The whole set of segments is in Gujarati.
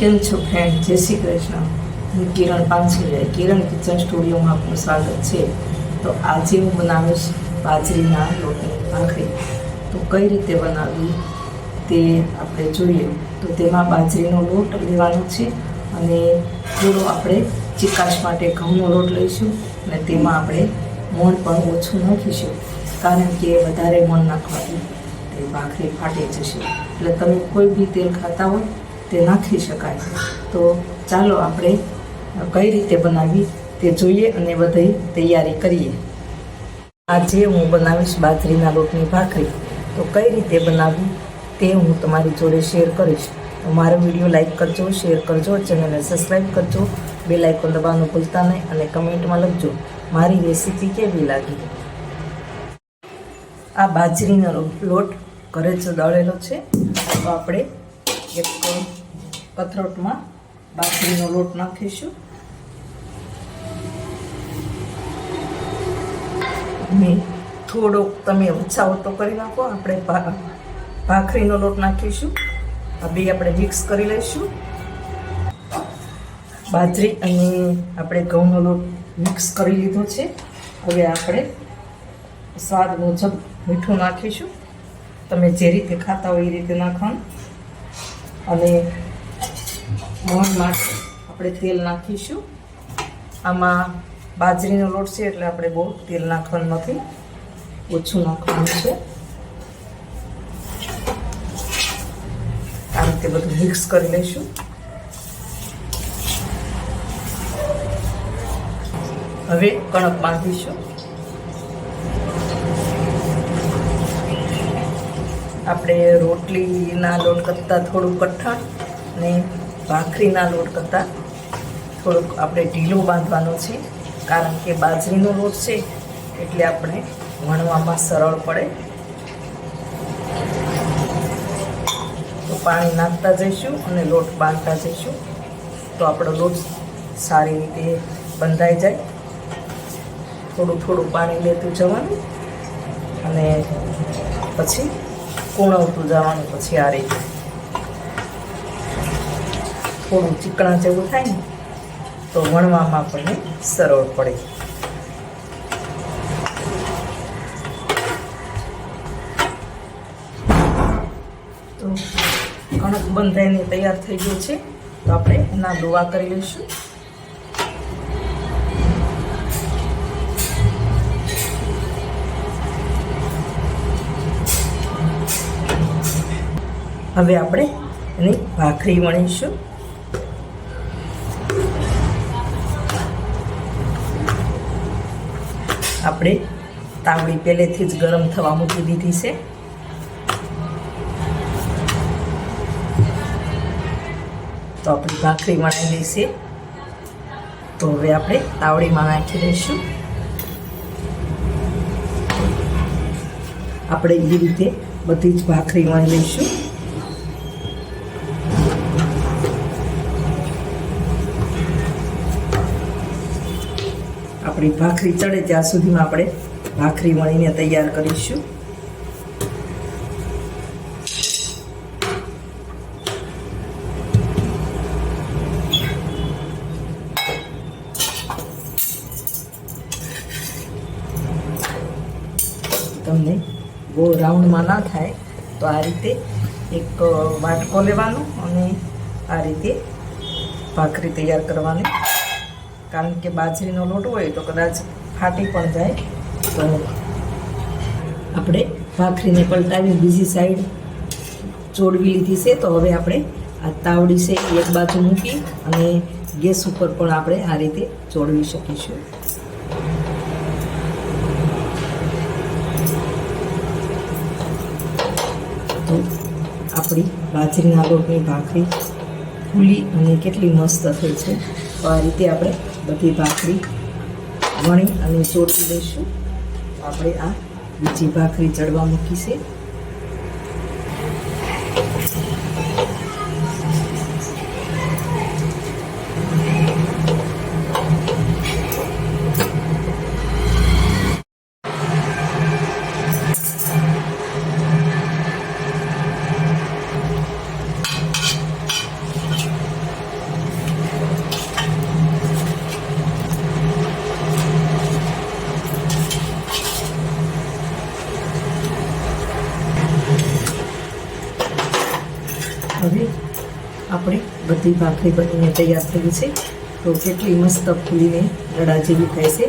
કેમ છો ફ્રેન્ડ જય શ્રી કૃષ્ણ. હું કિરણ પાંચેલિયા કિરણ કિચન સ્ટુડિયોમાં આપનું સ્વાગત છે. તો આજે હું બનાવીશ બાજરીના લોટની ભાખરી. તો કઈ રીતે બનાવવી તે આપણે જોઈએ. તો તેમાં બાજરીનો લોટ લેવાનો છે અને થોડો આપણે ચિકાશ માટે ઘઉંનો લોટ લઈશું અને તેમાં આપણે મોણ પણ ઓછું નાખીશું કારણ કે વધારે મોણ નાખવાથી તે ભાખરી ફાટી જશે. એટલે તમે કોઈ બી તેલ ખાતા હોય તે નાખી શકાય. તો ચાલો આપણે કઈ રીતે બનાવી તે જોઈએ અને બધી તૈયારી કરીએ. આજે હું બનાવીશ બાજરીના લોટની ભાખરી, તો કઈ રીતે બનાવવી તે હું તમારી જોડે શેર કરીશ. તો મારો વીડિયો લાઈક કરજો, શેર કરજો, ચેનલને સબસ્ક્રાઈબ કરજો બે લાઇકોન દબાવવાનું ભૂલતા નહીં અને કમેન્ટમાં લખજો, મારી રેસીપી કેવી લાગી? આ બાજરીનો લોટ ઘરે જ દળેલો છે. તો આપણે એક કથરોટમાં બાજરીનો લોટ નાખીશું. અને થોડોક તમે ઓછા તો કરી નાખો. આપણે ભાખરીનો લોટ નાખીશું. આ બે આપણે મિક્સ કરી લઈશું. બાજરી અને આપણે ઘઉંનો લોટ મિક્સ કરી લીધો છે. હવે આપણે સ્વાદ મુજબ મીઠું નાખીશું. તમે જે રીતે ખાતા હોય એ રીતે નાખવાનું. અને મોણ માટે આપણે તેલ નાખીશું. આમાં બાજરીનો લોટ છે એટલે આપણે બહુ તેલ નાખવાનું નથી. ઓછું નાખવાનું છે. આ રીતે બધું મિક્સ કરી લઈશું. હવે કણક બાંધીશું. આપણે રોટલીના લોટ કરતાં થોડું કઠણ ને ભાખરીના લોટ કરતાં થોડુંક આપણે ઢીલું બાંધવાનો છે, કારણ કે બાજરીનો લોટ છે, એટલે આપણે વણવામાં સરળ પડે. તો પાણી નાખતા જઈશું અને લોટ બાંધતા જઈશું. તો આપણો લોટ સારી રીતે બંધાઈ જાય. થોડું થોડું પાણી લેતું જવાનું અને પછી કૂણવતું જવાનું, પછી આ રીતે. થોડું ચીકણા જેવું થાય ને, તો વણવામાં આપણને સરળ પડે. તો કણક બંધાઈને તૈયાર થઈ ગયું છે, તો આપણે એના લોવા કરી લઈશું. હવે આપણે એની ભાખરી વણીશું. આપણે તાવડી પહેલેથી જ ગરમ થવા મૂકી દીધી છે. તો આપણી ભાખરી ગઈ છે. તો હવે આપણે તાવડીમાં નાખી દઈશું. આપણે એ રીતે બધી જ ભાખરી વણી લઈશું. આપણી ભાખરી ચડે ત્યાં સુધીમાં આપણે ભાખરી વણીને તૈયાર કરીશું. તમને બહુ રાઉન્ડમાં ના થાય, તો આ રીતે એક વાટકો લેવાનો અને આ રીતે ભાખરી તૈયાર કરવાની. કારણ કે બાજરીનો લોટ હોય તો કદાચ ફાટી પણ જાય. તો આપણે ભાખરીને પલટાવી, બીજી સાઈડ ચોડવી લીધી છે. તો હવે આપણે આ તાવડી છે એક બાજુ મૂકી અને ગેસ ઉપર પણ આપણે આ રીતે ચોડવી શકીશું. તો આપણી બાજરીના લોટની ભાખરી ફૂલી અને કેટલી મસ્ત થઈ છે. તો આ રીતે આપણે બધી ભાખરી વણી અને ચોટી લઈશું. આપણે આ બીજી ભાખરી ચડવા મૂકી છે. બધી ભાખરી બનીને તૈયાર થઈ છે. તો કેટલી મસ્ત ફૂલીને લડા જેવી થાય છે.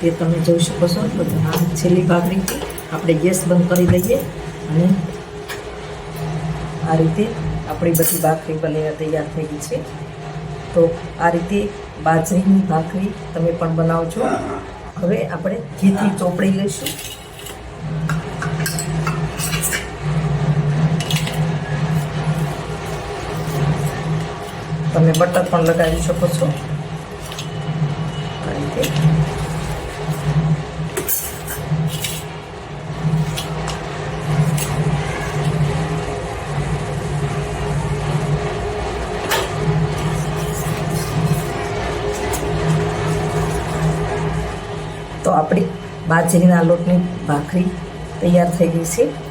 તે તમે જોઈ શકો છો. તો આ છેલ્લી ભાખરીથી આપણે ગેસ બંધ કરી દઈએ અને આ રીતે આપણી બધી ભાખરી બનીને તૈયાર થઈ છે. તો આ રીતે બાજરીની ભાખરી તમે પણ બનાવજો. હવે આપણે ઘીથી ચોપડી લઈશું. તમે બટર પણ લગાવી શકો છો. તો આપણી બાજરીના લોટની ભાખરી તૈયાર થઈ ગઈ છે.